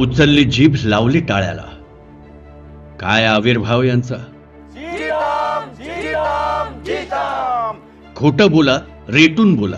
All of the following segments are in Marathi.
उचलली जीभ लावली टाळ्याला. काय आविर्भाव यांचा? खोटं बोला रेटून बोला.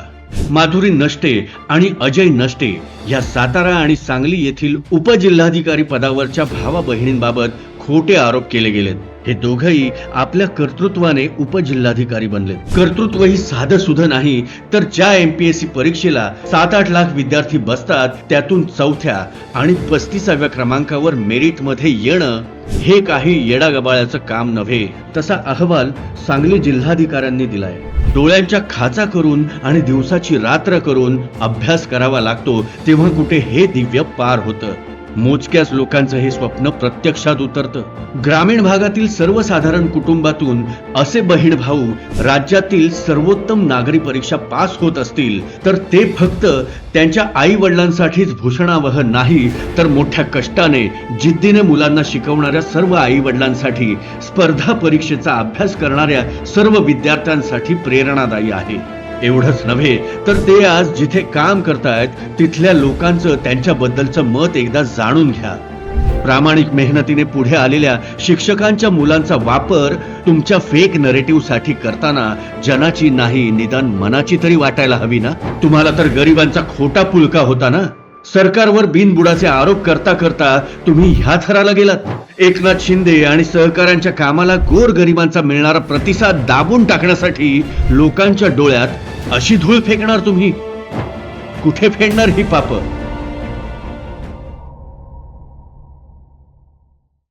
माधुरी नष्टे आणि अजय नष्टे या सातारा आणि सांगली येथील उपजिल्हाधिकारी पदावरच्या भावा बहिणींबाबत खोटे आरोप केले गेलेत. हे दोघही आपल्या कर्तृत्वाने उपजिल्हाधिकारी बनले. कर्तृत्व ही साधं सुधं नाही तर ज्या एमपीएससी परीक्षेला सात आठ लाख विद्यार्थी बसतात त्यातून चौथ्या आणि पस्तीसाव्या क्रमांकावर मेरिटमध्ये येणं हे काही येडागबाळ्याचं काम नव्हे तसा अहवाल सांगली जिल्हाधिकाऱ्यांनी दिलाय. डोळ्यांच्या खाचा करून आणि दिवसाची रात्र करून अभ्यास करावा लागतो तेव्हा कुठे हे दिव्य पार होतं. मोजक्याच लोकांचं हे स्वप्न प्रत्यक्षात उतरतं. ग्रामीण भागातील सर्वसाधारण कुटुंबातून असे बहीण भाऊ राज्यातील सर्वोत्तम नागरी परीक्षा पास होत असतील तर ते फक्त त्यांच्या आई वडिलांसाठीच भूषणावह नाही तर मोठ्या कष्टाने जिद्दीने मुलांना शिकवणाऱ्या सर्व आई वडिलांसाठी स्पर्धा परीक्षेचा अभ्यास करणाऱ्या सर्व विद्यार्थ्यांसाठी प्रेरणादायी आहे. एवढंच नव्हे तर ते आज जिथे काम करतायत तिथल्या लोकांचं त्यांच्याबद्दलचं मत एकदा जाणून घ्या. प्रामाणिक मेहनतीने पुढे आलेल्या शिक्षकांच्या मुलांचा वापर तुमच्या फेक नरेटिव्हसाठी करताना जनाची नाही निदान मनाची तरी वाटायला हवी ना? तुम्हाला तर गरिबांचा खोटा पुलका होता ना? सरकारवर बिनबुडाचे आरोप करता करता तुम्ही ह्या थराला गेलात. एकनाथ शिंदे आणि सहकाऱ्यांच्या कामाला गोर गरिबांचा मिळणारा प्रतिसाद दाबून टाकण्यासाठी लोकांच्या डोळ्यात अशी धूळ फेकणार तुम्ही. कुठे फेडणार ही पापं?